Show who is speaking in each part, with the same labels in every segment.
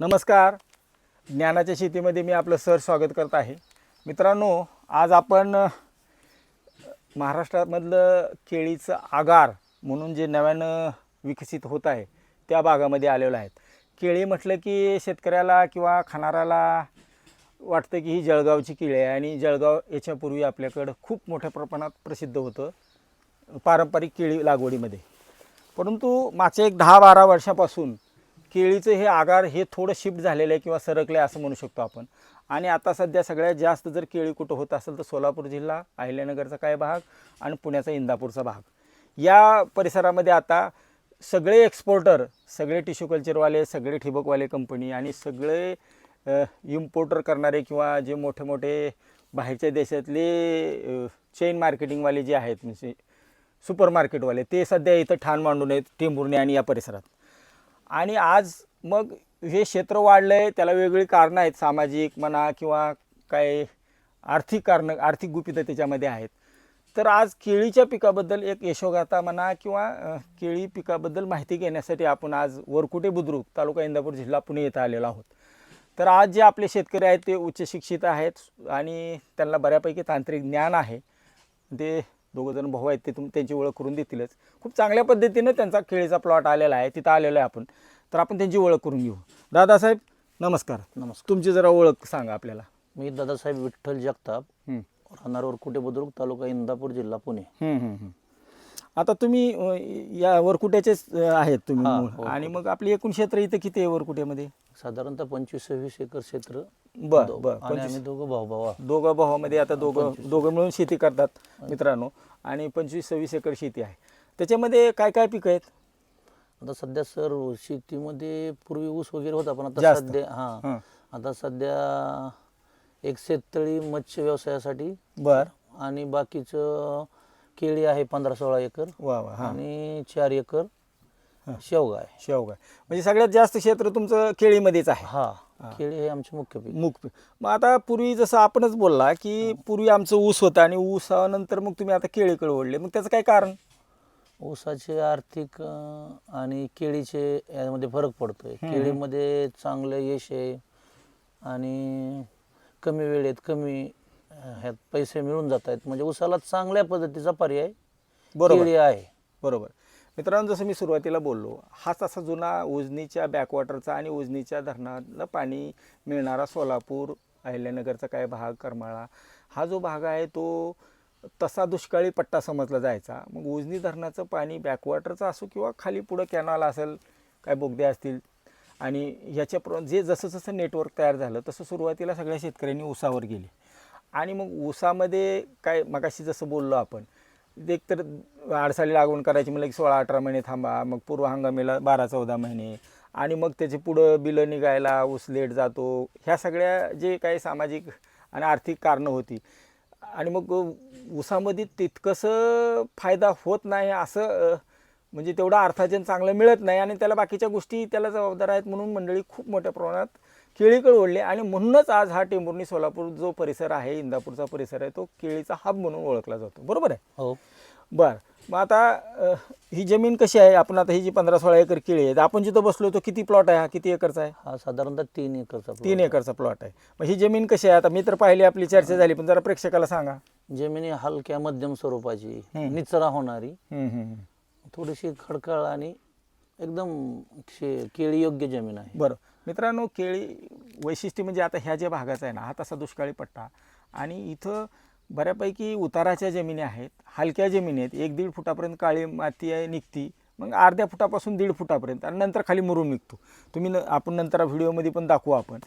Speaker 1: नमस्कार. ज्ञानाच्या शेतीमध्ये मी आपलं सर स्वागत करत आहे. मित्रांनो आज आपण महाराष्ट्रामधलं केळीचं आगार म्हणून जे नव्यानं विकसित होत आहे त्या भागामध्ये आलेलो आहेत. केळी म्हटलं की शेतकऱ्याला किंवा खाणाऱ्याला वाटतं की ही जळगावची केळी आहे आणि जळगाव याच्यापूर्वी आपल्याकडं खूप मोठ्या प्रमाणात प्रसिद्ध होतं पारंपरिक केळी लागवडीमध्ये. परंतु मागच्या एक दहा बारा वर्षापासून केळीचं हे आगार हे थोडं शिफ्ट झालेलं आहे किंवा सरकलं आहे असं म्हणू शकतो आपण. आणि आता सध्या सगळ्यात जास्त जर केळी कुठं होत असेल तर सोलापूर जिल्हा अहिल्यानगरचा काय भाग आणि पुण्याचा इंदापूरचा भाग. या परिसरामध्ये आता सगळे एक्सपोर्टर सगळे टिश्यू कल्चरवाले सगळे ठिबकवाले कंपनी आणि सगळे इम्पोर्टर करणारे किंवा जे मोठे मोठे बाहेरच्या देशातले चेन मार्केटिंगवाले जे आहेत म्हणजे सुपर मार्केटवाले ते सध्या इथं ठाण मांडून आहेत टेंभुर्णी आणि या परिसरात. आणि आज मग हे क्षेत्र वाढलं आहे त्याला वेगवेगळी कारणं आहेत सामाजिक म्हणा किंवा काही आर्थिक कारणं आर्थिक गुपितं त्याच्यामध्ये आहेत. तर आज केळीच्या पिकाबद्दल एक यशोगाथा म्हणा किंवा केळी पिकाबद्दल माहिती घेण्यासाठी आपण आज वरकुटे बुद्रुक तालुका इंदापूर जिल्हा पुणे येथे आलेलो आहोत. तर आज जे आपले शेतकरी आहेत ते उच्च शिक्षित आहेत आणि त्यांना बऱ्यापैकी तांत्रिक ज्ञान आहे. ते दोघंजण भाऊ आहेत ते तुम त्यांची ओळख करून देतीलच. खूप चांगल्या पद्धतीनं त्यांचा केळीचा प्लॉट आलेला आहे तिथं आलेलो आहे आपण. तर आपण त्यांची ओळख करून घेऊ. दादासाहेब नमस्कार.
Speaker 2: नमस्कार.
Speaker 1: तुमची जरा ओळख सांगा आपल्याला.
Speaker 2: मी दादासाहेब विठ्ठल जगताप
Speaker 1: हं.
Speaker 2: राहणार कुठे बुद्रुक तालुका इंदापूर जिल्हा पुणे.
Speaker 1: आता तुम्ही अ, या वरकुट्याचेच अ, आहेत तुम्ही
Speaker 2: हा,
Speaker 1: मूळ.
Speaker 2: हो,
Speaker 1: आणि मग आपली एकूण क्षेत्र इथं किती आहे वरकुट्यामध्ये?
Speaker 2: साधारणतः पंचवीस सव्वीस एकर क्षेत्र.
Speaker 1: बर बर.
Speaker 2: आणि
Speaker 1: पंचवीस
Speaker 2: आम्ही दोघं भाऊ भावा
Speaker 1: दोघं भावामध्ये आता दोघं दोघं मिळून शेती करतात मित्रांनो. आणि पंचवीस सव्वीस एकर शेती आहे. त्याच्यामध्ये काय काय पिकं आहेत?
Speaker 2: आता सध्या सर शेतीमध्ये पूर्वी ऊस वगैरे होता पण आता
Speaker 1: जास्त.
Speaker 2: सध्या हा.
Speaker 1: हं.
Speaker 2: आता सध्या एक शेततळी मत्स्य व्यवसायासाठी
Speaker 1: बर.
Speaker 2: आणि बाकीचं केळी आहे पंधरा सोळा एकर.
Speaker 1: वा वा हां.
Speaker 2: आणि चार एकर. शेवगा आहे.
Speaker 1: शेवगा म्हणजे सगळ्यात जास्त क्षेत्र तुमचं केळीमध्येच आहे.
Speaker 2: हा. केळी हे आमचे मुख्य पीक
Speaker 1: पीक मग आता पूर्वी जसं आपणच बोलला की पूर्वी आमचं ऊस होतं आणि ऊसानंतर मग तुम्ही आता केळीकडे ओढले मग त्याचं काय कारण?
Speaker 2: ऊसाचे आर्थिक अं, आणि केळीचे यामध्ये फरक पडतोय. केळीमध्ये चांगलं यश आहे आणि कमी वेळेत कमी अं, ह्यात पैसे मिळून जात आहेत म्हणजे ऊसाला चांगल्या पद्धतीचा पर्याय
Speaker 1: बरोबर.
Speaker 2: केळी आहे.
Speaker 1: बरोबर. मित्रांनो जसं मी सुरुवातीला बोललो हाच असा जुना उजनीच्या बॅकवॉटरचा आणि उजनीच्या धरणाला पाणी मिळणारा सोलापूर अहिल्यानगरचा काय भाग करमाळा हा जो भाग आहे तो तसा दुष्काळी पट्टा समजला जायचा. मग उजनी धरणाचं पाणी बॅकवॉटरचं असो किंवा खाली पुढं कॅनॉल असेल काय बोगदे असतील आणि ह्याच्या प्र जे जसं जसं नेटवर्क तयार झालं तसं सुरुवातीला सगळ्या शेतकऱ्यांनी ऊसावर गेले. आणि मग ऊसामध्ये काय मगाशी जसं बोललो आपण एक तर आडसाली लागवण करायची म्हणलं की सोळा अठरा महिने थांबा मग पूर्व हंगामीला बारा चौदा महिने. आणि मग त्याचे पुढं बिलं निघायला ऊस लेट जातो. ह्या सगळ्या जे काही सामाजिक आणि आर्थिक कारणं होती. आणि मग ऊसामध्ये तितकंसं फायदा होत नाही असं म्हणजे तेवढं अर्थार्जन चांगलं मिळत नाही आणि त्याला बाकीच्या गोष्टी त्याला जबाबदार आहेत म्हणून मंडळी खूप मोठ्या प्रमाणात केळीकडे ओढले आणि म्हणूनच आज हा टेंभुर्णी सोलापूर जो परिसर आहे इंदापूरचा परिसर आहे तो केळीचा हब म्हणून ओळखला जातो. बरोबर आहे?
Speaker 2: हो.
Speaker 1: बर. मग आता ही जमीन कशी आहे? आपण आता ही जी पंधरा सोळा एकर केळी आहे आपण जिथं बसलो तो किती प्लॉट आहे? हा किती एकरचा आहे?
Speaker 2: हा साधारणतः तीन एकरचा
Speaker 1: तीन. एकरचा प्लॉट आहे. मग ही जमीन कशी आहे? आता मी तर पाहिली आपली चर्चा झाली पण जरा प्रेक्षकाला सांगा.
Speaker 2: जमिनी हलक्या मध्यम स्वरूपाची. निचरा होणारी. थोडीशी खडकाळ आणि एकदम केळी योग्य जमीन आहे.
Speaker 1: बरं. मित्रांनो केळी वैशिष्ट्य म्हणजे आता ह्या ज्या भागाचा आहे ना हा तसा दुष्काळी पट्टा. आणि इथं बऱ्यापैकी उताराच्या जमिनी आहेत हलक्या जमिनी आहेत. एक दीड फुटापर्यंत काळी माती आहे निघती. मग अर्ध्या फुटापासून दीड फुटापर्यंत आणि नंतर खाली मुरून निघतो. तुम्ही न आपण नंतर व्हिडिओमध्ये पण दाखवू आपण.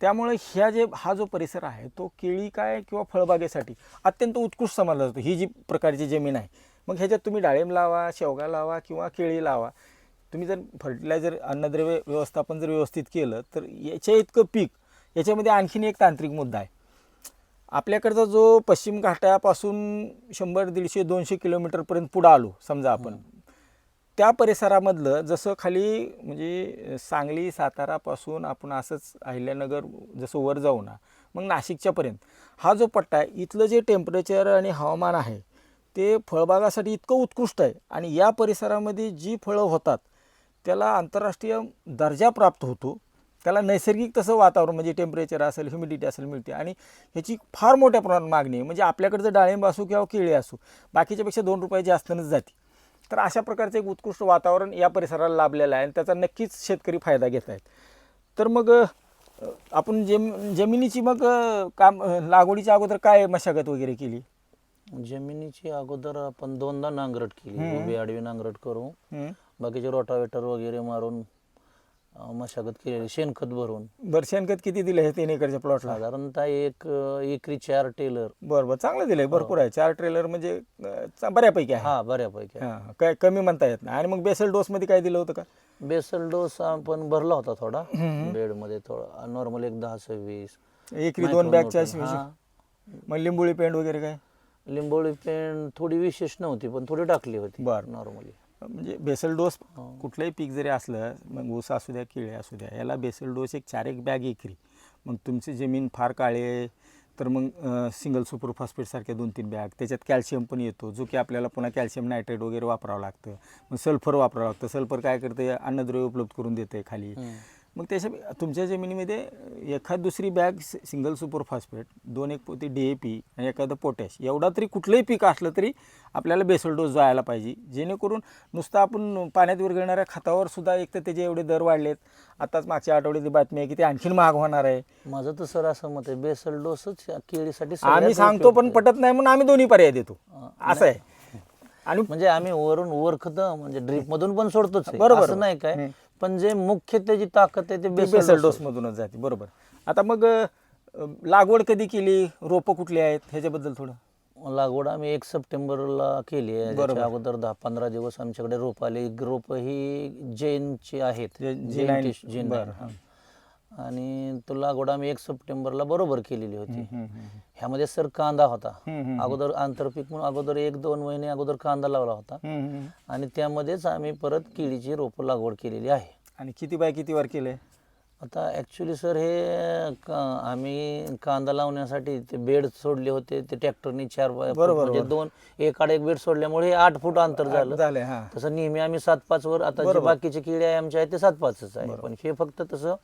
Speaker 1: त्यामुळे ह्या जे हा जो परिसर आहे तो केळी काय किंवा फळबागेसाठी अत्यंत उत्कृष्ट समजला जातो. ही जी प्रकारची जमीन आहे. मग ह्याच्यात तुम्ही डाळिंब लावा शेवगा लावा किंवा केळी लावा. तुम्ही जर फर्टिलायझर अन्नद्रव्य व्यवस्थापन जर व्यवस्थित केलं तर याच्या इतकं पीक याच्यामध्ये आणखीन एक तांत्रिक मुद्दा आहे. आपल्याकडचा जो पश्चिम घाटापासून शंभर दीडशे दोनशे किलोमीटरपर्यंत पुढं आलो समजा आपण त्या परिसरामधलं जसं खाली म्हणजे सांगली सातारापासून आपण असंच अहिल्यानगर जसं वर जाऊ ना मग नाशिकच्यापर्यंत हा जो पट्टा आहे इथलं जे टेम्परेचर आणि हवामान आहे ते फळबागासाठी इतकं उत्कृष्ट आहे आणि या परिसरामध्ये जी फळं होतात त्याला आंतरराष्ट्रीय दर्जा प्राप्त होतो. त्याला नैसर्गिक तसं वातावरण म्हणजे टेम्परेचर असेल ह्युमिडिटी असेल मिळते. आणि ह्याची फार मोठ्या प्रमाणात मागणी आहे. म्हणजे आपल्याकडे जर डाळिंब असो किंवा केळी असो बाकीच्यापेक्षा दोन रुपये जास्तनच जाते. तर अशा प्रकारचं एक उत्कृष्ट वातावरण या परिसराला लाभलेलं आहे आणि त्याचा नक्कीच शेतकरी फायदा घेत आहेत. तर मग आपण जम जमिनीची मग काम लागवडीच्या अगोदर काय मशागत वगैरे केली?
Speaker 2: जमिनीची अगोदर आपण दोनदा नांगरट केली. उभी आडवी नांगरट करू. बाकीचे रोटावेटर वगैरे मारून अं, मशागत केलेली शेणखत भरून.
Speaker 1: बरं शेणखत किती दिलं हे तीन एकरच्या प्लॉटला
Speaker 2: साधारणतः एक अं, एकरी चार टेलर
Speaker 1: बरं बरं चांगलं दिलंय भरपूर आहे. चार ट्रेलर म्हणजे अ, चा- बऱ्यापैकी आहे.
Speaker 2: हा बऱ्यापैकी आहे.
Speaker 1: हां काय कमी म्हणता येत नाही. आणि मग बेसल डोसमध्ये काय दिलं होतं का?
Speaker 2: बेसल डोस आपण भरला होता थोडा. बेडमध्ये थोडा नॉर्मल एक दहा सव्वीस.
Speaker 1: एकरी दोन बॅगच्या अशी
Speaker 2: हा.
Speaker 1: मग लिंबोळी पेंट वगैरे काय?
Speaker 2: लिंबोळी पेंट थोडी विशेष नव्हती पण थोडी टाकली होती
Speaker 1: बरं.
Speaker 2: नॉर्मली
Speaker 1: म्हणजे बेसल डोस
Speaker 2: हो.
Speaker 1: कुठलंही पीक जरी असलं मग ऊस असू द्या केळे असू द्या याला बेसल डोस एक चार एक बॅग एकरी. मग तुमची जमीन फार काळी आहे तर मग सिंगल सुपर फॉस्फेटसारख्या दोन तीन बॅग. त्याच्यात कॅल्शियम पण येतो जो की आपल्याला पुन्हा कॅल्शियम नायट्रेट वगैरे वापरावं लागतं. मग सल्फर वापरावं लागतं. सल्फर काय करतं? अन्नद्रव्य उपलब्ध करून देते खाली. मग त्याच्या तुमच्या जमिनीमध्ये एखाद दुसरी बॅग सिंगल सुपर फॉस्फेट दोन एक पोती डी ए पी आणि एखादं पोटॅश एवढा तरी कुठलंही पीक असलं तरी आपल्याला बेसल डोस जायला पाहिजे. जेणेकरून नुसतं आपण पाण्यात विरघळणाऱ्या खतावर सुद्धा एक तर त्याचे एवढे दर वाढलेत. आताच मागच्या आठवड्याची बातमी आहे की ते आणखीन महाग होणार आहे.
Speaker 2: माझं तर सर असं मत आहे बेसल डोसच केळीसाठी
Speaker 1: आम्ही सांगतो पण पटत नाही म्हणून आम्ही दोन्ही पर्याय देतो. असं आहे. आणि
Speaker 2: म्हणजे आम्ही वरून वर खत म्हणजे ड्रीप मधून पण सोडतोच.
Speaker 1: बरोबर.
Speaker 2: नाही काय? पण जे मुख्य त्याची ताकद आहे ते बेसल
Speaker 1: बेसल
Speaker 2: डोस
Speaker 1: डोसमधूनच जाते बरोबर. आता मग अ, लागवड कधी केली? रोपं कुठली आहेत? ह्याच्याबद्दल थोडं.
Speaker 2: लागवड आम्ही एक सप्टेंबरला केली आहे. त्याच्या अगोदर दहा पंधरा दिवस आमच्याकडे रोप आले. रोप ही जैनची आहेत.
Speaker 1: जे-
Speaker 2: जैन टिश- जैन
Speaker 1: बरं.
Speaker 2: आणि तो लागवड आम्ही एक सप्टेंबरला बरोबर केलेली होती. ह्यामध्ये सर कांदा होता. अगोदर आंतरपीक म्हणून अगोदर एक दोन महिने अगोदर कांदा लावला होता. आणि त्यामध्येच आम्ही परत केळीची रोपं लागवड केलेली आहे
Speaker 1: आणि किती बाय किती वर केले
Speaker 2: आता ॲक्च्युली सर हे का- आम्ही कांदा लावण्यासाठी ते बेड सोडले होते ते ट्रॅक्टरनी चार बाय-
Speaker 1: बरोबर,
Speaker 2: म्हणजे
Speaker 1: बरोबर.
Speaker 2: दोन एक आड एक बेड सोडल्यामुळे हे आठ फूट अंतर झालं
Speaker 1: झाले हा
Speaker 2: तसं नेहमी आम्ही सात पाच वर आता जे. बाकीचे किडे आहे आमचे आहे ते सात पाचच आहे पण हे फक्त तसं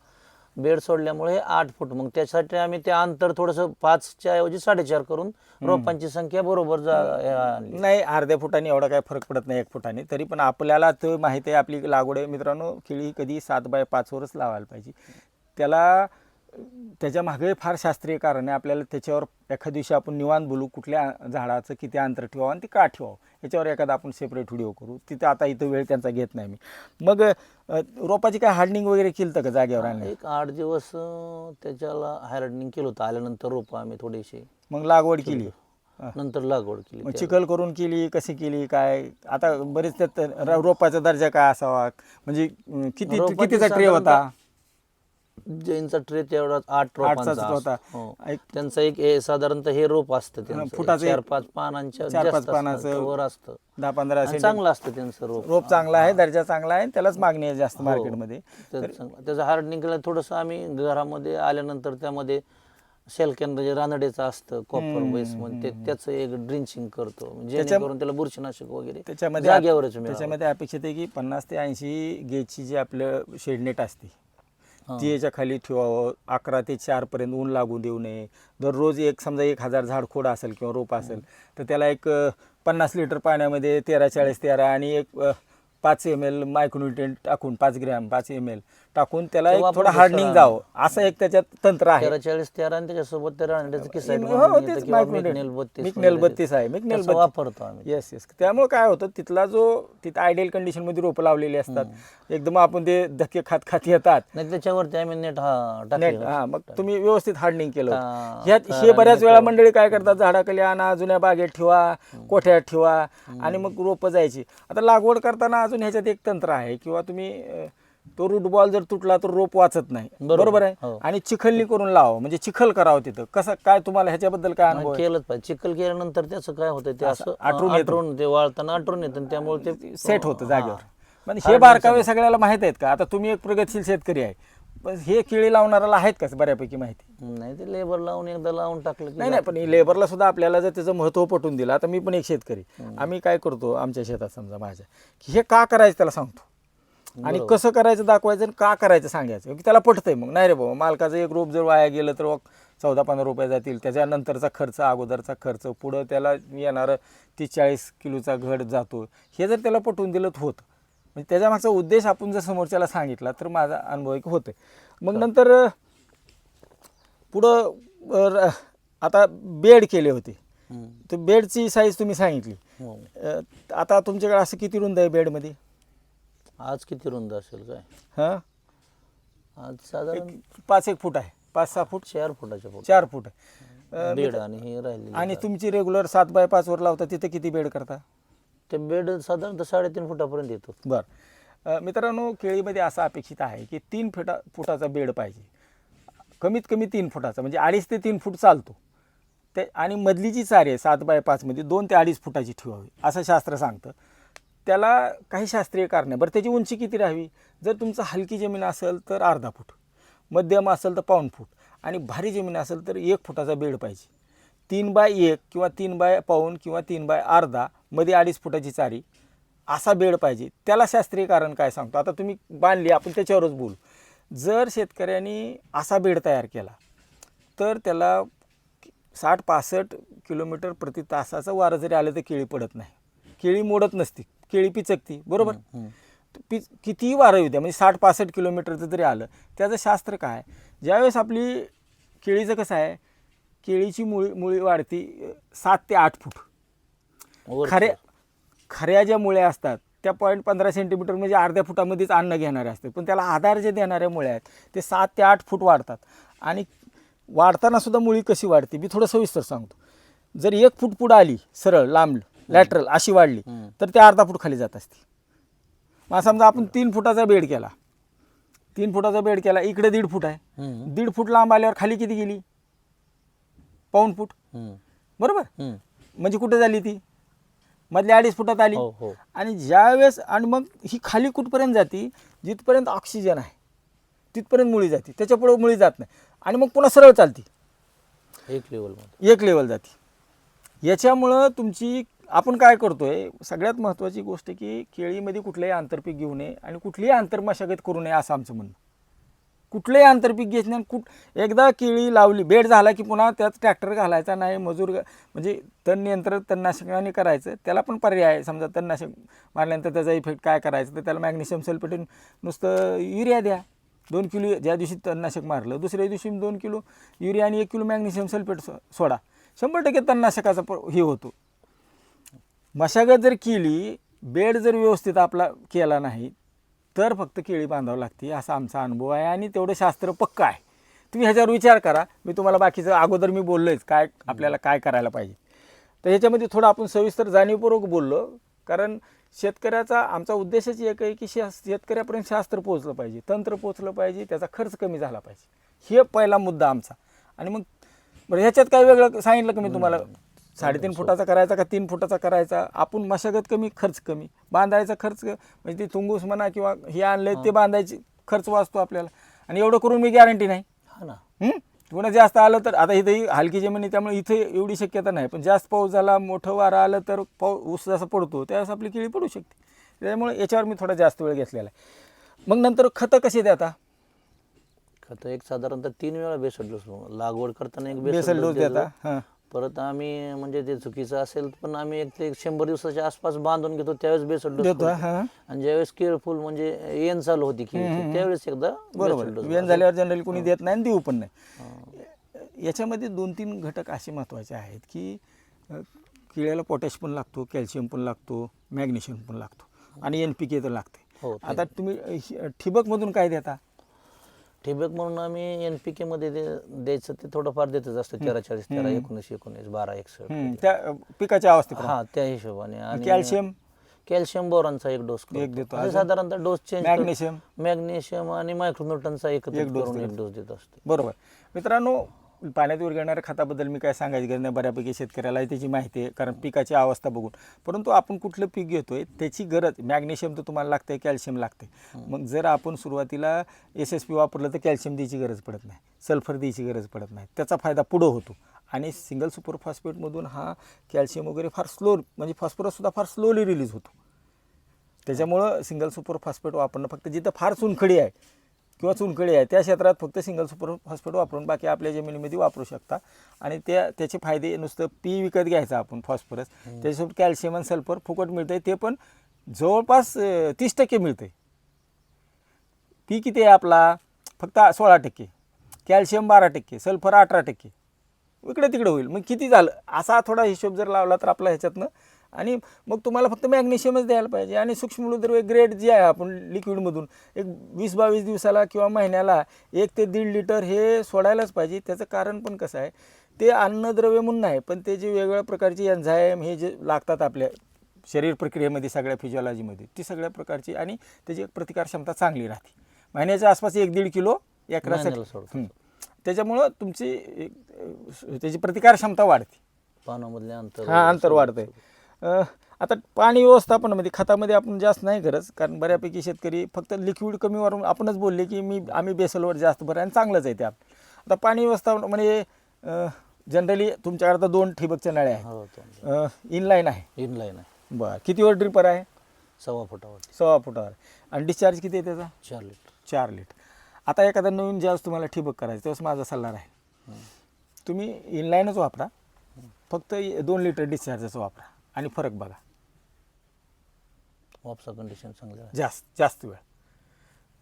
Speaker 2: बेड सोडल्यामुळे आठ फूट. मग त्यासाठी आम्ही ते अंतर थोडंसं पाचच्या ऐवजी साडेचार करून रोपांची संख्या बरोबर
Speaker 1: नाही अर्ध्या फुटाने एवढा काय फरक पडत नाही एक फुटाने. तरी पण आपल्याला तर माहिती आहे आपली लागवड आहे. मित्रांनो केळी कधी सात बाय पाचवरच लावायला पाहिजे. त्याला त्याच्यामागे फार शास्त्रीय कारण आहे. आपल्याला त्याच्यावर एखाद्या दिवशी आपण निवांत बोलू कुठल्या झाडाचं किती अंतर ठेवावं आणि ते का ठेवावं? याच्यावर एखादा आपण सेपरेट व्हिडिओ करू. तिथे आता इथं वेळ त्यांचा घेत नाही मी. मग रोपाची काय हार्डनिंग वगैरे केलं होतं का जागेवर आणलं
Speaker 2: एक आठ दिवस त्याच्याला हार्डनिंग केलं होतं. आल्यानंतर रोपं आम्ही थोडीशी
Speaker 1: मग लागवड केली.
Speaker 2: नंतर लागवड केली
Speaker 1: चिखल करून केली कशी केली काय? आता बरेच त्यात रोपाचा दर्जा काय असावा? म्हणजे किती कितीचा ट्रे होता?
Speaker 2: जैनचा ट्रे तेवढा आठ
Speaker 1: आठचाच
Speaker 2: रोपांचा
Speaker 1: होता.
Speaker 2: असतो. हो.
Speaker 1: एक
Speaker 2: त्यांचं एक साधारणतः हे रोप असतं त्यांचं.
Speaker 1: फुटाचं
Speaker 2: चार पाच पानांच्या
Speaker 1: चार पाच
Speaker 2: जास्त असतं,
Speaker 1: पानाचं
Speaker 2: वर असतं
Speaker 1: दहा पंधरा
Speaker 2: आणि
Speaker 1: सेंटी
Speaker 2: चांगलं असतं त्यांचं रोप
Speaker 1: रोप चांगला आहे दर्जा चांगला आहे त्यालाच मागणी आहे जास्त
Speaker 2: हो.
Speaker 1: मार्केटमध्ये
Speaker 2: त्याचं चांगलं- त्याचं हार्डनिंग केलं थोडंसं आम्ही घरामध्ये आल्यानंतर त्यामध्ये शेलकॅन जे रानडेचं असतं कॉपर बेस मध्ये त्याचं एक ड्रिंचिंग करतो जेणेकरून त्याला बुरशीनाशक वगैरे
Speaker 1: त्याच्यामध्ये. त्याच्यामध्ये अपेक्षित आहे की पन्नास ते ऐंशी गेजची जी आपलं शेडनेट असते. ती याच्या खाली ठेवावं अकरा ते चार पर्यंत ऊन लागू देऊ नये. दररोज एक समजा एक हजार झाड खोड असेल किंवा रोप असेल तर त्याला एक पन्नास लिटर पाण्यामध्ये तेरा चाळीस तेरा आणि एक पाच एम एल मायक्रोन्युट्रेंट टाकून पाच ग्रॅम पाच एम एल टाकून त्याला एक थोडं हार्डनिंग. जावं. असं एक त्याच्यात तंत्र आहे.
Speaker 2: तेरा चाळीस तेरा आणि त्याच्यासोबत किस्सा आहे.
Speaker 1: हो तेच
Speaker 2: किंवा
Speaker 1: मायक्रोनेट
Speaker 2: मिकनेल बत्तीस
Speaker 1: मिकनेल
Speaker 2: वगैरे.
Speaker 1: बत्तीस आहे मिकनेल
Speaker 2: त्याचा वापरतो आम्ही.
Speaker 1: येस येस त्यामुळे काय होतं तिथला जो तिथं आयडियल कंडिशनमध्ये रोपं लावलेली असतात. एकदम आपण ते धक्के खात खात येतात.
Speaker 2: नाही त्याच्यावरती आम्ही नेट हा
Speaker 1: नेट हा मग तुम्ही व्यवस्थित हार्डनिंग केलं होतं.
Speaker 2: हा,
Speaker 1: ह्यात
Speaker 2: हा,
Speaker 1: हे बऱ्याच वेळा मंडळी काय करतात झाडाखाली आणा जुन्या बागेत ठेवा कोठ्यात ठेवा आणि मग रोपं जायची. आता लागवड करताना अजून ह्याच्यात एक तंत्र आहे किंवा तुम्ही अं, तो रूट बॉल जर तुटला तर रोप वाचत नाही
Speaker 2: बरोबर.
Speaker 1: बरोबर आहे
Speaker 2: हो.
Speaker 1: आणि चिखलनी करून लावा म्हणजे चिखल करावं तिथं कसं काय तुम्हाला ह्याच्याबद्दल काय अनुभव आहे?
Speaker 2: केलंच पाहिजे चिखल केल्यानंतर त्याचं काय होतं ते
Speaker 1: असं आटरून येतं.
Speaker 2: आटरून ते वाळताना आटरून येतं आणि त्यामुळे ते
Speaker 1: सेट होतं जागेवर. म्हणजे हे बारकावे सगळ्याला माहीत आहेत का आता तुम्ही एक प्रगतशील शेतकरी आहे पण हे केळी लावणाऱ्याला आहेत का बऱ्यापैकी माहिती?
Speaker 2: नाही ते लेबर लावून एकदा लावून टाकलं की
Speaker 1: नाही नाही पण लेबरला सुद्धा आपल्याला जर त्याचं महत्त्व पटवून दिलं आता मी पण एक शेतकरी. आम्ही काय करतो आमच्या शेतात समजा माझ्या की हे का करायचं त्याला सांगतो. आणि कसं करायचं दाखवायचं आणि का करायचं सांगायचं की त्याला पटतंय मग. नाही रे बाबा मालकाचं एक रोप जर वाया गेलं तर चौदा पंधरा रुपये जातील. त्याच्यानंतरचा खर्च अगोदरचा खर्च पुढं त्याला येणारं तीस चाळीस किलोचा घड जातो. हे जर त्याला पटवून दिलं तर होतं म्हणजे त्याच्यामागचा उद्देश आपण जर समोरच्याला सांगितला तर माझा अनुभव आहे की होतं मग नंतर पुढं आता बेड केले होते. तर बेडची साईज तुम्ही सांगितली.
Speaker 2: हो.
Speaker 1: आता तुमच्याकडे असं किती रुंद आहे बेडमध्ये?
Speaker 2: आज किती रुंद असेल काय?
Speaker 1: हां?
Speaker 2: आज साधारण
Speaker 1: एक पाच एक फूट आहे. पाच सहा फूट?
Speaker 2: चार फुटाच्या फुट.
Speaker 1: चार फूट.
Speaker 2: बेड आणि हे राहिलेली
Speaker 1: आणि. तुमची रेग्युलर सात बाय पाचवर लावता तिथे किती बेड करता?
Speaker 2: ते बेड साधारणतः साडेतीन फुटापर्यंत येतो.
Speaker 1: बरं. मित्रांनो केळीमध्ये असं अपेक्षित आहे की तीन फुटा फुटाचा बेड पाहिजे. कमीत कमी तीन फुटाचा म्हणजे अडीच ते तीन फूट चालतो. ते आणि मधली जी चारी आहे सात बाय पाचमध्ये दोन ते अडीच फुटाची ठेवावी असं शास्त्र सांगतं. त्याला काही शास्त्रीय कारण आहे. बरं त्याची उंची किती राहावी? जर तुमचं हलकी जमीन असेल तर अर्धा फूट मध्यम असेल तर पाऊण फूट आणि भारी जमीन असेल तर एक फुटाचा बेड पाहिजे. तीन बाय एक किंवा तीन बाय पाऊण किंवा तीन बाय अर्धा मध्ये अडीच फुटाची चारी. असा बेड पाहिजे. त्याला शास्त्रीय कारण काय सांगतो? आता तुम्ही बांधली आपण त्याच्यावरच बोलू. जर शेतकऱ्यांनी असा बेड तयार केला तर त्याला साठ पासष्ट किलोमीटर प्रति तासाचं वारं जरी आलं तर केळी पडत नाही. केळी मोडत नसती. केळी पिचकती. बरोबर?
Speaker 2: हम्म.
Speaker 1: पि कितीही वारं येऊ द्या म्हणजे साठ पासष्ट किलोमीटरचं जरी आलं त्याचं शास्त्र काय? ज्यावेळेस आपली केळीचं कसं आहे? केळीची मुळी मुळी वाढती सात ते आठ फूट.
Speaker 2: वर-
Speaker 1: खऱ्या खऱ्या ज्या मुळ्या असतात त्या पॉईंट पंधरा सेंटीमीटर म्हणजे अर्ध्या फुटामध्येच अन्न घेणारे असतात. पण त्याला आधार जे देणाऱ्या मुळ्या आहेत ते सात ते आठ फूट वाढतात. आणि वाढताना सुद्धा मुळी कशी वाढते मी थोडं सविस्तर सांगतो. जर एक फूट पुढं आली सरळ लांब लॅटरल अशी वाढली
Speaker 2: हम्म.
Speaker 1: तर ते अर्धा फूट खाली जात असते. मग समजा आपण तीन फुटाचा बेड केला. तीन फुटाचा बेड केला इकडे दीड फूट आहे.
Speaker 2: हम्म.
Speaker 1: दीड फूट लांब आल्यावर खाली किती गेली? पाऊण फूट.
Speaker 2: हम्म.
Speaker 1: बरोबर?
Speaker 2: हम्म.
Speaker 1: म्हणजे कुठे झाली ती? मधल्या अडीच फुटात आली.
Speaker 2: हो हो.
Speaker 1: आणि ज्यावेळेस आणि मग ही खाली कुठपर्यंत जाती? जिथपर्यंत ऑक्सिजन आहे तिथपर्यंत मुळी जाते. त्याच्यापुढे मुळी जात नाही. आणि मग पुन्हा सरळ चालती.
Speaker 2: एक लेवल
Speaker 1: एक लेवल जाते. याच्यामुळं तुमची आपण काय करतोय सगळ्यात महत्त्वाची गोष्ट की केळीमध्ये कुठलंही आंतरपीक घेऊ नये आणि कुठलीही आंतरमशागत करू नये असं आमचं म्हणणं. कुठलंही आंतरपीक घेत नाही. कुठ एकदा केळी लावली बेड झाला की पुन्हा त्यात ट्रॅक्टर घालायचा नाही मजूर म्हणजे तण नियंत्रण तणनाशकाने करायचं. त्याला पण पर्याय आहे. समजा तणनाशक मारल्यानंतर त्याचा इफेक्ट काय करायचं? तर त्याला मॅग्नेशियम सल्फेट नुसतं युरिया द्या. दोन किलो ज्या दिवशी तणनाशक मारलं दुसऱ्या दिवशी दोन किलो युरिया आणि एक किलो मॅग्नेशियम सल्फेट सो सोडा. शंभर टक्के तणनाशकाचा प हे होतो. मशागत जर केली बेड जर व्यवस्थित आपला केला नाही तर फक्त केळी बांधावं लागते असा आमचा अनुभव आहे आणि तेवढं शास्त्र पक्क आहे. तुम्ही ह्याच्यावर विचार करा. मी तुम्हाला बाकीचं अगोदर मी बोललोच काय आपल्याला काय करायला पाहिजे. तर ह्याच्यामध्ये थोडं आपण सविस्तर जाणीवपूर्वक बोललो कारण शेतकऱ्याचा आमचा उद्देशच एक आहे की शा शेतकऱ्यापर्यंत शास्त्र पोचलं पाहिजे तंत्र पोचलं पाहिजे त्याचा खर्च कमी झाला पाहिजे. हे पहिला मुद्दा आमचा. आणि मग बरं ह्याच्यात काय वेगळं सांगितलं का मी तुम्हाला? साडेतीन फुटाचा करायचा का तीन फुटाचा करायचा? आपण मशागत कमी खर्च कमी. बांधायचा खर्च म्हणजे ते तुंगूस म्हणा किंवा हे आणले ते बांधायचे खर्च वाचतो आपल्याला. आणि एवढं करून मी गॅरंटी नाही.
Speaker 2: हा ना.
Speaker 1: हं? पुन्हा जास्त आलं तर आता इथे हलकी जमीन आहे त्यामुळे इथे एवढी शक्यता नाही. पण जास्त पाऊस झाला मोठं वारं आलं तर पाऊस ऊस जसा पडतो त्यावेळेस आपली केळी पडू शकते. त्यामुळे याच्यावर मी थोडा जास्त वेळ घेतलेला आहे. मग नंतर खतं कशी देता?
Speaker 2: खत एक साधारणतः तीन वेळा बेसल डोस लागवड करताना एक
Speaker 1: बेसल डोस
Speaker 2: देतो.
Speaker 1: हां
Speaker 2: परत आम्ही म्हणजे ते चुकीचं असेल पण आम्ही एक ते शंभर दिवसाच्या आसपास बांधून घेतो त्यावेळेस बेसल डोस
Speaker 1: देतो
Speaker 2: करतो.
Speaker 1: हां.
Speaker 2: आणि ज्यावेळेस केळफुल म्हणजे येण चालू होती केळीची त्यावेळेस एकदा
Speaker 1: बरोबर.
Speaker 2: बेसल डोस
Speaker 1: वेन झाल्यावर जनरली कोणी देत नाही आणि देऊ पण नाही. याच्यामध्ये दोन तीन घटक असे महत्त्वाचे आहेत की अ, किड्याला पोटॅश पण लागतो कॅल्शियम पण लागतो मॅग्नेशियम पण लागतो. आणि एन पी के तर लागते.
Speaker 2: हो.
Speaker 1: आता तुम्ही अ, हि- ठिबकमधून काय देता?
Speaker 2: ठिबक म्हणून आम्ही एनपीके मध्ये ते- द्यायचं ते थोडंफार देतच असतं तेरा चाळीस तेरा एकोणीस एकोणीस बारा एकसष्ट
Speaker 1: हं, त्या पिकाच्या अवस्थेप्रमाणे.
Speaker 2: हा त्या हिशोबाने. आणि
Speaker 1: कॅल्शियम?
Speaker 2: कॅल्शियम बोरॉनचा एक डोस
Speaker 1: एक देतो.
Speaker 2: म्हणजे
Speaker 1: अजून?
Speaker 2: साधारणतः डोस चेंज
Speaker 1: मॅग्नेशियम?
Speaker 2: मॅग्नेशियम आणि मायक्रोन्यूटनचा एकत्रित
Speaker 1: एक डोस
Speaker 2: करून
Speaker 1: देतो.
Speaker 2: एक डोस देत असते.
Speaker 1: बरोबर. मित्रांनो पाण्यात विरघळणाऱ्या खताबद्दल मी काय सांगायची? गरज नाही बऱ्यापैकी शेतकऱ्याला त्याची माहिती आहे कारण पिकाची अवस्था बघून. परंतु आपण कुठलं पीक घेतोय त्याची गरज मॅग्नेशियम तर तुम्हाला लागते कॅल्शियम लागते मग जर आपण सुरुवातीला एस एस पी वापरलं तर कॅल्शियम द्यायची गरज पडत नाही सल्फर द्यायची गरज पडत नाही. त्याचा फायदा पुढं होतो. आणि सिंगल सुपर फॉस्फेटमधून हा कॅल्शियम वगैरे फार स्लो म्हणजे फॉस्फरससुद्धा फार स्लोली रिलीज होतो. त्याच्यामुळं सिंगल सुपर फॉस्फेट वापरणं फक्त जिथं फार चुनखडी आहे किंवा चुनखडी आहे त्या क्षेत्रात फक्त सिंगल सुपर फॉस्फेट वापरून बाकी आपल्या जमिनीमध्ये वापरू शकता. आणि त्या त्याचे फायदे नुसतं पी विकत घ्यायचं आपण फॉस्फरस त्याच्यासोबत कॅल्शियम आणि सल्फर फुकट मिळतंय. ते पण जवळपास तीस टक्के मिळतंय. पी किती आहे आपला? फक्त सोळा टक्के. कॅल्शियम बारा टक्के सल्फर अठरा टक्के. इकडे तिकडे होईल. मग किती झालं? असा थोडा हिशोब जर लावला तर आपला ह्याच्यातनं आणि मग तुम्हाला फक्त मॅग्नेशियमच द्यायला पाहिजे. आणि सूक्ष्मद्रव्य ग्रेड जे आहे आपण लिक्विडमधून एक वीस बावीस दिवसाला किंवा महिन्याला एक ते दीड लिटर हे सोडायलाच पाहिजे. त्याचं कारण पण कसं आहे ते अन्नद्रव्य म्हणून नाही पण ते जे वेगवेगळ्या प्रकारचे एन्झायम हे जे लागतात आपल्या शरीर प्रक्रियेमध्ये सगळ्या फिजिओलॉजीमध्ये ती सगळ्या प्रकारची आणि त्याची एक प्रतिकारक्षमता चांगली राहते. महिन्याच्या आसपास एक दीड किलो एकरासाठी
Speaker 2: सोडतो.
Speaker 1: त्याच्यामुळं तुमची त्याची प्रतिकारक्षमता वाढते.
Speaker 2: पानामधले अंतर
Speaker 1: हा अंतर वाढतंय. आता पाणी व्यवस्थापनामध्ये खतामध्ये आपण जास्त नाही करत कारण बऱ्यापैकी शेतकरी फक्त लिक्विड कमी वाढवून आपणच बोलले की मी आम्ही बेसलवर जास्त भर आणि चांगलंच आहे ते आप आता पाणी व्यवस्थापन म्हणजे जनरली तुमच्याकडे तर दोन ठिबकच्या नळ्या
Speaker 2: हो
Speaker 1: आहेत इनलाईन आहे.
Speaker 2: इनलाईन आहे.
Speaker 1: बरं. कितीवर ड्रिपर आहे?
Speaker 2: सव्वा फुटावर.
Speaker 1: सव्वा फुटावर. आणि डिस्चार्ज किती आहे त्याचा?
Speaker 2: चार लिटर.
Speaker 1: चार लिटर. आता एखादा नवीन ज्यावेळेस तुम्हाला ठिबक करायचं त्यावेळेस माझा सल्ला राहील. तुम्ही इनलाईनच वापरा. फक्त दोन लिटर डिस्चार्जचं वापरा. आणि फरक बघा.
Speaker 2: वापसा कंडिशन चांगली आहे
Speaker 1: जास्त जास्त वेळ.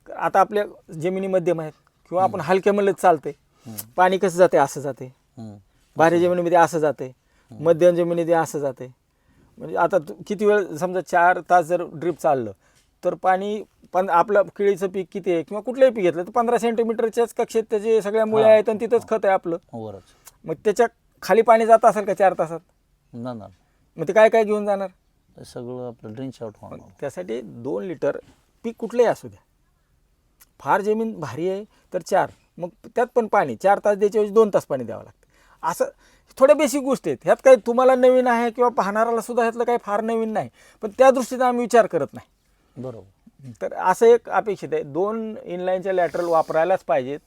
Speaker 1: आता आपल्या जमिनी मध्यम आहेत किंवा आपण हलक्या म्हणलं चालते पाणी कसं जाते असं जाते
Speaker 2: हम्म.
Speaker 1: भारी जमिनीमध्ये असं जाते मध्यम जमिनीमध्ये असं जाते म्हणजे आता तू- किती वेळ समजा चार तास जर ड्रिप चाललं तर पाणी पण आपलं केळीचं पीक किती आहे किंवा कुठलंही पीक घेतलं तर पंधरा सेंटीमीटरच्याच कक्षेत त्याचे सगळ्या मुळे
Speaker 2: हा.
Speaker 1: आहेत आणि तिथंच खत आहे आपलं.
Speaker 2: वरच.
Speaker 1: मग त्याच्याखाली पाणी जात असेल का चार तासात?
Speaker 2: ना ना.
Speaker 1: मग ते काय काय घेऊन जाणार?
Speaker 2: ते सगळं आपलं आउट
Speaker 1: मग
Speaker 2: होणार
Speaker 1: त्यासाठी दोन लिटर पीक कुठलंही असू द्या. फार जमीन भारी आहे तर चार. मग त्यात पण पाणी चार तास द्यायच्या ऐवजी दोन तास पाणी द्यावं लागतं. असं थोड्या बेसिक गोष्टी आहेत. ह्यात काही तुम्हाला नवीन आहे किंवा पाहणाऱ्याला सुद्धा ह्यातलं काही फार नवीन नाही. पण त्या दृष्टीने आम्ही विचार करत नाही.
Speaker 2: बरोबर.
Speaker 1: तर असं एक अपेक्षित आहे. दोन इनलाईनच्या लॅटरल वापरायलाच पाहिजेत.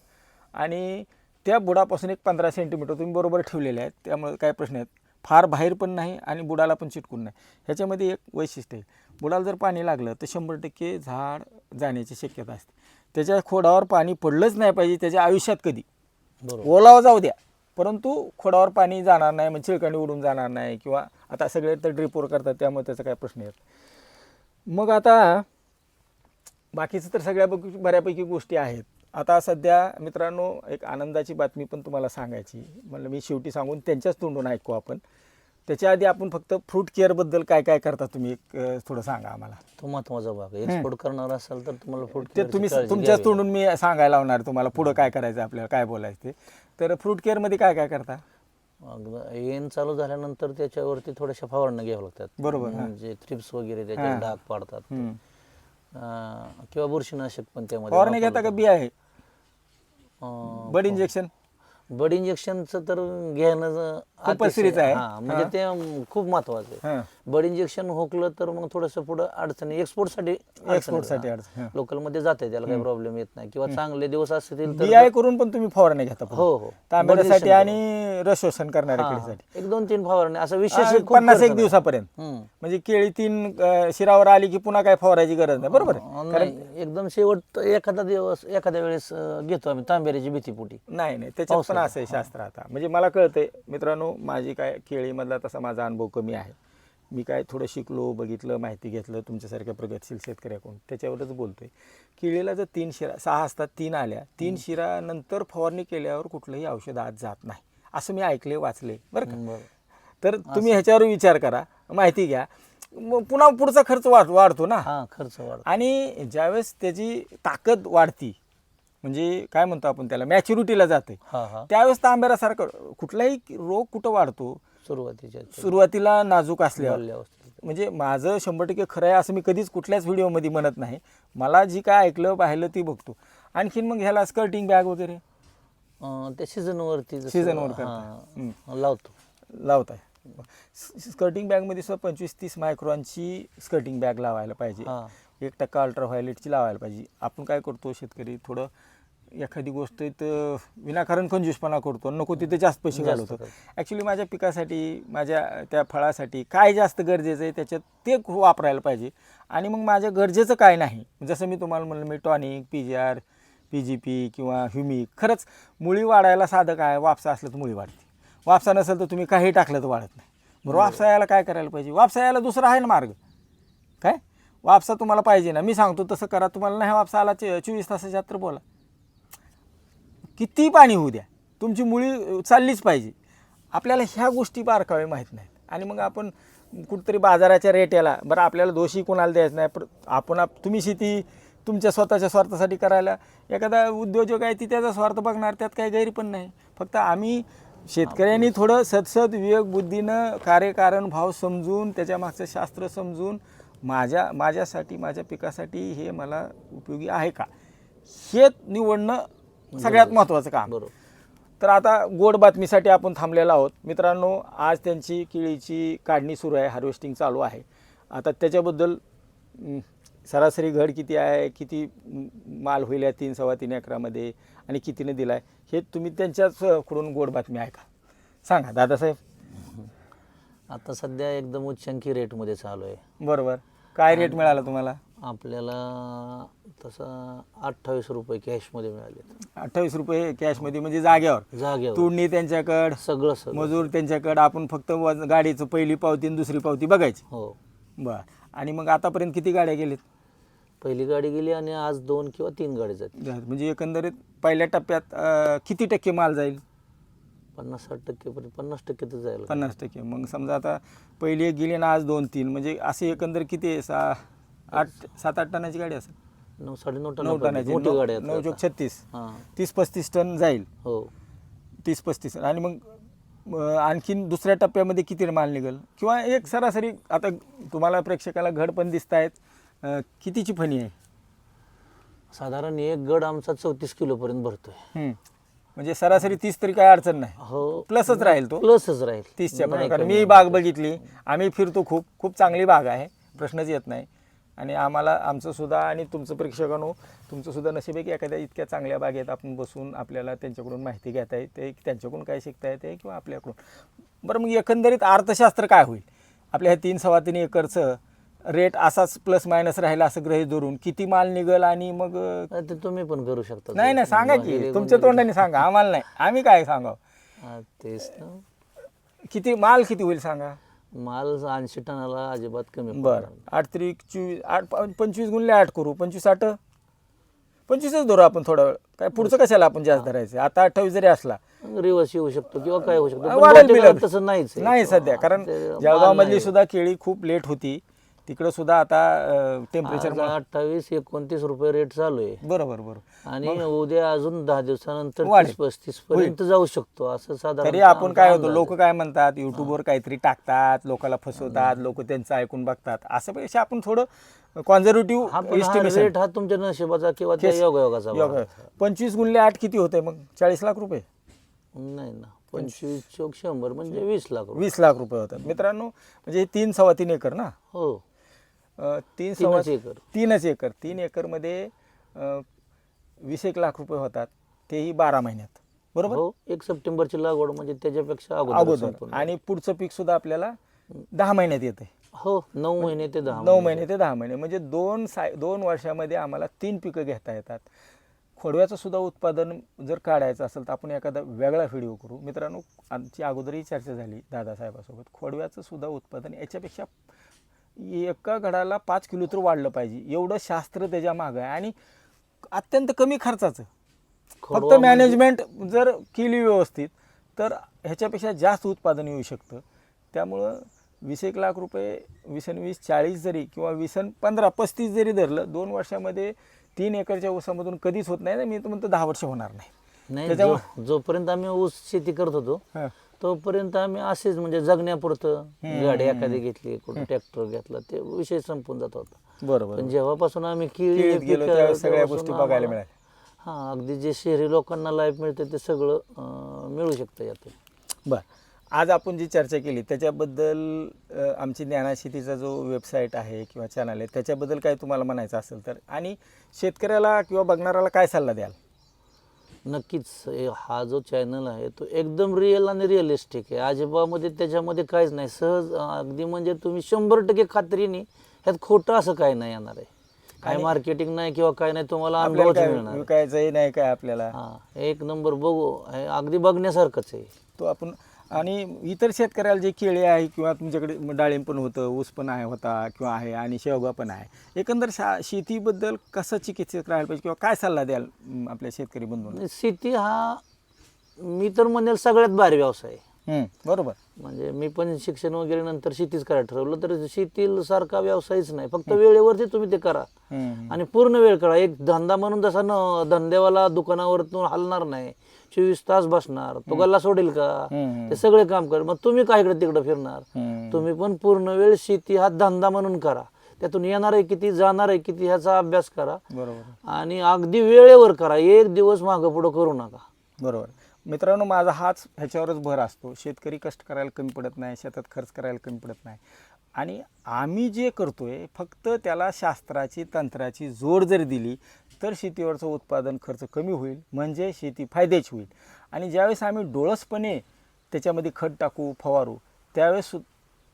Speaker 1: आणि त्या बुडापासून एक पंधरा सेंटीमीटर तुम्ही बरोबर ठेवलेले आहेत. त्यामुळे काय प्रश्न आहेत फार बाहेर पण नाही आणि बुडाला पण चिटकून नाही. ह्याच्यामध्ये एक वैशिष्ट्य आहे. बुडाला जर पाणी लागलं तर शंभर टक्के झाड जाण्याची शक्यता असते. त्याच्या खोडावर पाणी पडलंच नाही पाहिजे त्याच्या आयुष्यात कधी.
Speaker 2: बरोबर.
Speaker 1: ओलावा जाऊ द्या. परंतु खोडावर पाणी जाणार नाही म्हणजे चिळकांडी उडून जाणार नाही किंवा आता सगळे तर ड्रिपवर करतात त्यामुळे त्याचा काय प्रश्न येत मग आता बाकीचं तर सगळ्या बघ- बऱ्यापैकी गोष्टी आहेत. आता सध्या मित्रांनो एक आनंदाची बातमी पण तुम्हाला सांगायची. म्हणलं मी शेवटी सांगून त्यांच्याच तोंडून ऐकू आपण. त्याच्या आधी आपण फक्त फ्रूट केअरबद्दल काय काय करता तुम्ही? एक थोडं सांगा आम्हाला.
Speaker 2: तो महत्त्वाचा भाग. एक्सपोर्ट करणार असाल तर तुम्हाला फूड
Speaker 1: ते तुम्ही तुमच्याच तोंडून मी सांगायला लावणार तुम्हाला पुढं काय करायचं आपल्याला काय बोलायचं ते. तर फ्रूट केअरमध्ये काय काय करता?
Speaker 2: येण चालू झाल्यानंतर त्याच्यावरती थोड्याशा फवारण्या घ्याव्या लागतात.
Speaker 1: बरोबर.
Speaker 2: म्हणजे थ्रिप्स वगैरे त्याच्यात
Speaker 1: हा.
Speaker 2: डाग पाडतात. अं, किंवा बुरशीनाशक पण त्यामध्ये
Speaker 1: फवारणी घेता का बी आहे?
Speaker 2: अं,
Speaker 1: बड इंजेक्शन
Speaker 2: बड इंजेक्शनचं तर घेणं अतिशय-
Speaker 1: आहे.
Speaker 2: हा म्हणजे. ते अं, खूप महत्वाचं आहे.
Speaker 1: हां.
Speaker 2: बड इंजेक्शन होकलं तर मग थोडंसं पुढं अडचणी एक्सपोर्टसाठी
Speaker 1: एक्सपोर्टसाठी अडचण, हा.
Speaker 2: लोकलमध्ये जाते त्याला काही प्रॉब्लेम येत नाही. किंवा चांगले दिवस असतील तर
Speaker 1: करून पण तुम्ही फवारणी घेता.
Speaker 2: हो हो.
Speaker 1: तांबेऱ्यासाठी
Speaker 2: Bud
Speaker 1: आणि रसोषण करणाऱ्या
Speaker 2: हा,
Speaker 1: केळीसाठी
Speaker 2: एक दोन तीन फवारणी. असं विशेष खूप
Speaker 1: पन्नास एक. दिवसापर्यंत.
Speaker 2: हम्म.
Speaker 1: म्हणजे केळी तीन अं, शिरावर आली की पुन्हा काय फवारायची गरज नाही. बरोबर आहे?
Speaker 2: नाही, एकदम शेवट एखादा दिवस एखाद्या वेळेस अं, घेतो आम्ही तांबेऱ्याची भीतीपोटी.
Speaker 1: नाही नाही. त्याच्यात पण असं आहे शास्त्र आता. म्हणजे मला कळतंय मित्रांनो माझी काय केळीमधला तसा माझा अनुभव कमी आहे. मी काय थोडं शिकलो बघितलं माहिती घेतलं तुमच्यासारख्या प्रगतशील शेतकऱ्याकडून. त्याच्यावरच बोलतोय. केळीला जर तीन शिरा सहा असतात तीन आल्या तीन शिरानंतर फवारणी केल्यावर कुठलंही औषध आत जात नाही. असं मी ऐकले वाचले बरं का. तर तुम्ही ह्याच्यावर विचार करा माहिती घ्या. मग पुन्हा पुढचा खर्च वाढ वाढतो ना?
Speaker 2: हा खर्च वाढ
Speaker 1: आणि ज्यावेळेस त्याची ताकद वाढती म्हणजे काय म्हणतो आपण त्याला मॅच्युरिटीला जाते त्यावेळेस तांब्यासारखं कुठलाही रोग कुठं वाढतो
Speaker 2: सुरुवातीच्या
Speaker 1: सुरुवातीला नाजूक असल्यावर.
Speaker 2: बाल्यावस्थेत.
Speaker 1: म्हणजे माझं शंभर टक्के खरं आहे असं मी कधीच कुठल्याच व्हिडिओमध्ये म्हणत नाही. मला जी काय ऐकलं पाहिलं ती बघतो. आणखीन मग ह्याला स्कर्टिंग बॅग वगैरे?
Speaker 2: त्या सीझन वरती जसं-
Speaker 1: Season वर करता.
Speaker 2: हा,
Speaker 1: हम्म.
Speaker 2: लावतो.
Speaker 1: लावताय. स्कर्टिंग बॅगमध्ये सुद्धा पंचवीस तीस मायक्रॉनची स्कर्टिंग बॅग लावायला पाहिजे. एक टक्का अल्ट्राव्हायलेटची लावायला पाहिजे. आपण काय करतो शेतकरी थोडं एखादी गोष्ट इथं विनाकारण कंजूसपणा करतो नको तिथे जास्त पैसे घालवतो. ॲक्च्युली माझ्या पिकासाठी माझ्या त्या फळासाठी काय जास्त गरजेचं आहे त्याच्यात ते वापरायला पाहिजे. आणि मग माझ्या गरजेचं काय नाही. जसं मी तुम्हाला म्हणलं मी tonic P G R P G P किंवा ह्युमिक खरंच मुळी वाढायला साधं काय? वापसा असलं तर मुळी वाढते. वापसा नसेल तर तुम्ही काही टाकलं तर वाढत नाही. बरं वापसा यायला काय करायला पाहिजे? वापसा यायला दुसरा आहे ना मार्ग. काय? वापसा तुम्हाला पाहिजे ना. मी सांगतो तसं करा. तुम्हाला नाही वापसा आला चोवीस तासाच्या आत तर बोला. किती पाणी होऊ द्या? तुमची मुळी चाललीच पाहिजे. आपल्याला ह्या गोष्टी बारकावे माहीत नाहीत. आणि मग आपण कुठंतरी बाजाराच्या रेट याला बरं आपल्याला दोषी कोणाला द्यायचं नाही पण आपण आप तुम्ही शेती तुमच्या स्वतःच्या स्वार्थासाठी करायला एखादा उद्योजक आहे ती त्याचा स्वार्थ बघणार त्यात काही गैर पण नाही. फक्त आम्ही शेतकऱ्यांनी थोडं सदसद विवेक बुद्धीनं कार्यकारण भाव समजून त्याच्या मागचं शास्त्र समजून माझ्या माझ्यासाठी माझ्या पिकासाठी हे मला उपयोगी आहे का? हे निवडणं सगळ्यात महत्त्वाचं काम.
Speaker 2: बरोबर.
Speaker 1: तर आता गोड बातमीसाठी आपण थांबलेलो आहोत. मित्रांनो आज त्यांची केळीची काढणी सुरू आहे हार्वेस्टिंग चालू आहे. आता त्याच्याबद्दल सरासरी घड किती आहे किती माल होईल या तीन सव्वा तीन एकरामध्ये आणि कितीने दिला आहे हे तुम्ही त्यांच्याच अ, कडून गोड बातमी ऐका. सांगा दादासाहेब.
Speaker 2: आता सध्या एकदम उच्चांकी रेटमध्ये चालू आहे.
Speaker 1: बरोबर. काय रेट मिळाला तुम्हाला?
Speaker 2: आपल्याला तसं अठ्ठावीस रुपये कॅशमध्ये मिळाले
Speaker 1: अठ्ठावीस रुपये कॅशमध्ये म्हणजे जाग्यावर
Speaker 2: जागेवर.
Speaker 1: तोडणी त्यांच्याकडं
Speaker 2: सगळं सगळं.
Speaker 1: मजूर त्यांच्याकडं आपण फक्त वज- गाडीचं पहिली पावती आणि दुसरी पावती बघायची.
Speaker 2: हो.
Speaker 1: बर. आणि मग आतापर्यंत किती गाड्या गेलेत?
Speaker 2: पहिली गाडी गेली आणि आज दोन किंवा तीन गाडी जाते.
Speaker 1: म्हणजे एकंदरीत पहिल्या टप्प्यात अं, किती टक्के माल जाईल?
Speaker 2: पन्नास साठ टक्केपर्यंत पन्नास टक्के तर जायला
Speaker 1: पन्नास टक्के. मग समजा आता पहिली एक गेली ना आज दोन तीन. म्हणजे असे एकंदर किती आहे? सा आठ सात आठ टनाची गाडी असेल.
Speaker 2: नऊ साडेनऊ टन
Speaker 1: नऊ टनाची
Speaker 2: मोठी
Speaker 1: नऊ-
Speaker 2: गाडी
Speaker 1: नऊ. चौक छत्तीस.
Speaker 2: हां.
Speaker 1: तीस पस्तीस टन जाईल.
Speaker 2: हो.
Speaker 1: तीस पस्तीस. आणि मग अं, आणखीन दुसऱ्या टप्प्यामध्ये किती माल निघेल? किंवा एक सरासरी आता तुम्हाला प्रेक्षकाला घड पण दिसत आहेत कितीची फणी आहे?
Speaker 2: साधारण एक गड आमचा चौतीस किलो पर्यंत भरतोय.
Speaker 1: हम्म. म्हणजे सरासरी तीस तरी काय अडचण नाही.
Speaker 2: हो.
Speaker 1: प्लसच राहील तो.
Speaker 2: प्लसच राहील.
Speaker 1: तीसच्या मी. बाग बघितली. आम्ही फिरतो खूप. खूप चांगली बाग आहे. प्रश्नच येत नाही. आणि आम्हाला आमचं सुद्धा आणि तुमचं प्रेक्षकांनो तुमचं सुद्धा नशीब आहे की एखाद्या इतक्या चांगल्या बागेत आपण बसून आपल्याला त्यांच्याकडून माहिती घेता येते त्यांच्याकडून काय शिकता येते किंवा आपल्याकडून. बरं मग एकंदरीत अर्थशास्त्र काय होईल? आपल्या ह्या तीन सव्वा तीन एकरचं रेट असाच प्लस मायनस राहिला असं गृहीत धरून किती माल निघल आणि मग
Speaker 2: ते तुम्ही पण करू शकता.
Speaker 1: नाही नाही सांगा की तुमच्या तोंडाने सांगा आम्हाला नाही. आम्ही काय सांगावं?
Speaker 2: हा, तेच ना.
Speaker 1: किती माल किती होईल सांगा?
Speaker 2: माल ऐंशी टनाला अजिबात कमी
Speaker 1: बर. आठ त्रिक चोवीस आठ पंचवीस गुणले आठ करू. पंचवीस आठ पंचवीसच धरू आपण थोडा वेळ. काय पुढचं कशाला आपण जास्त धरायचं? आता अठ्ठावीस जरी असला.
Speaker 2: रिवर्स येऊ शकतो किंवा काय होऊ शकतो
Speaker 1: वाढेल.
Speaker 2: तसं नाहीच.
Speaker 1: नाही सध्या. कारण जळगाव मधली. सुद्धा केळी खूप लेट होती. तिकडं सुद्धा आता टेम्परेचर
Speaker 2: अठ्ठावीस एकोणतीस रुपये रेट चालू आहे.
Speaker 1: बरोबर बरोबर.
Speaker 2: आणि उद्या अजून दहा दिवसानंतर पस्तीस पर्यंत जाऊ शकतो असं साधारण
Speaker 1: तरी आपण काय होतो लोक काय म्हणतात युट्यूबवर काहीतरी टाकतात लोकांना फसवतात लोक त्यांचं ऐकून बघतात. असं पेक्षा आपण थोडं कॉन्झर्वेटिव्ह
Speaker 2: रेट हा तुमच्या नशिबाचा किंवा योगायोगाचा.
Speaker 1: पंचवीस गुणले आठ किती होते मग? चाळीस लाख रुपये.
Speaker 2: नाही ना पंचवीस. चौक शंभर म्हणजे वीस लाख.
Speaker 1: वीस लाख रुपये होतात. मित्रांनो म्हणजे तीन सव्वा तीन एकर ना?
Speaker 2: हो.
Speaker 1: तीन सव्वा
Speaker 2: एकर.
Speaker 1: तीनच एकर. तीन एकरमध्ये वीस एक लाख रुपये होतात. तेही बारा महिन्यात. बरोबर?
Speaker 2: हो एक सप्टेंबरची लागवड म्हणजे त्याच्यापेक्षा अगोदर.
Speaker 1: आणि पुढचं पीक सुद्धा आपल्याला दहा महिन्यात येते
Speaker 2: हो नऊ महिने ते दहा
Speaker 1: नऊ महिने. ते दहा महिने. म्हणजे दोन साय दोन वर्षामध्ये आम्हाला तीन पिकं घेता येतात. खोडव्याचं सुद्धा उत्पादन जर काढायचं असेल तर आपण एखादा वेगळा व्हिडिओ करू. मित्रांनो आमची अगोदरही चर्चा झाली दादासाहेबासोबत. खोडव्याचं सुद्धा उत्पादन याच्यापेक्षा एका घडाला पाच किलो तर वाढलं पाहिजे. एवढं शास्त्र त्याच्या मागं आहे. आणि अत्यंत कमी खर्चाचं. फक्त
Speaker 2: खोडवा म्हणजे-
Speaker 1: मॅनेजमेंट जर केली व्यवस्थित तर ह्याच्यापेक्षा जास्त उत्पादन येऊ शकतं. त्यामुळं वीस एक लाख रुपये वीस आणि वीस चाळीस जरी किंवा वीस आणि पंधरा पस्तीस जरी धरलं दोन वर्षामध्ये तीन एकरच्या ऊसामधून कधीच होत नाही. ना मी तर म्हणतो दहा वर्ष होणार नाही.
Speaker 2: नाही
Speaker 1: त्याच्यामुळे-
Speaker 2: जोपर्यंत आम्ही ऊस शेती करत होतो. तोपर्यंत आम्ही असेच म्हणजे जगण्यापुरतं गाडी एखादी घेतली कुठं ट्रॅक्टर घेतला ते विषय संपून जात होता.
Speaker 1: बरोबर
Speaker 2: पण जेव्हापासून आम्ही केळी
Speaker 1: गेलो सगळ्या गोष्टी बघायला मिळाल्या.
Speaker 2: हा अगदी जे शहरी लोकांना लाईफ मिळते ते सगळं अं, मिळू शकतं यातून.
Speaker 1: बरं. आज आपण जी चर्चा केली त्याच्याबद्दल अ, आमची ज्ञानाशेतीचा जो वेबसाईट आहे किंवा चॅनल आहे त्याच्याबद्दल काय तुम्हाला म्हणायचं असेल तर? आणि शेतकऱ्याला किंवा बघणाऱ्याला काय सल्ला द्याल?
Speaker 2: नक्कीच हे- जो चॅनल आहे तो एकदम रिअल आणि रिअलिस्टिक आहे. अजिबामध्ये त्याच्यामध्ये काहीच नाही. सहज अगदी म्हणजे तुम्ही शंभर टक्के खात्रीने ह्यात खोटं असं काय नाही येणार आहे. काय मार्केटिंग नाही किंवा काय नाही तुम्हाला अनुभवच
Speaker 1: काय
Speaker 2: मिळणार.
Speaker 1: विकायचंही नाही काय आपल्याला.
Speaker 2: हा एक नंबर बघू हे अगदी बघण्यासारखंच आहे.
Speaker 1: तो आपण आणि इतर शेतकऱ्याला जे केळी आहे किंवा तुमच्याकडे डाळिंब पण होतं ऊस पण आहे होता किंवा आहे आणि शेवगा पण आहे. एकंदर शा शेतीबद्दल कसं चिकित्सक राहायला पाहिजे किंवा काय सल्ला द्याल आपल्या शेतकरी बंधूंना?
Speaker 2: आणि शेती हा मी तर म्हणेल सगळ्यात भारी व्यवसाय. आहे.
Speaker 1: बरोबर.
Speaker 2: म्हणजे मी पण शिक्षण वगैरे नंतर शेतीच करायला ठरवलं तर शेतील सारखा व्यवसायच नाही. फक्त वेळेवरती तुम्ही ते करा. आणि पूर्ण वेळ करा. एक धंदा म्हणून तसा न धंद्यावाला दुकानावरतून हलणार नाही. चोवीस तास बसणार. तो गल्ला सोडेल का. ते सगळे काम कर. मग तुम्ही काय इकडे तिकडे फिरणार. तुम्ही पण पूर्ण वेळ शेती हा धंदा म्हणून करा. त्यातून येणार आहे किती जाणार आहे किती ह्याचा अभ्यास करा.
Speaker 1: बरोबर.
Speaker 2: आणि अगदी वेळेवर करा. एक दिवस मागं पुढं करू नका.
Speaker 1: बरोबर. मित्रांनो माझा हाच ह्याच्यावरच भर असतो. शेतकरी कष्ट करायला कमी पडत नाही शेतात खर्च करायला कमी पडत नाही. आणि आम्ही जे करतो आहे फक्त त्याला शास्त्राची तंत्राची जोड जर दिली तर शेतीवरचं उत्पादन खर्च कमी होईल म्हणजे शेती फायद्याची होईल. आणि ज्यावेळेस आम्ही डोळसपणे त्याच्यामध्ये खत टाकू फवारू त्यावेळेस सु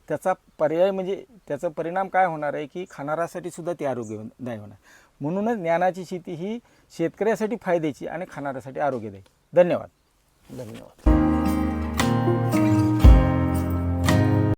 Speaker 1: त्याचा पर्याय म्हणजे त्याचा परिणाम काय होणार आहे की खाणाऱ्यासाठी सुद्धा ते आरोग्यदायी होणार. म्हणूनच ज्ञानाची शेती ही शेतकऱ्यासाठी फायद्याची आणि खाणाऱ्यासाठी आरोग्यदायी. धन्यवाद.
Speaker 2: धन्यवाद.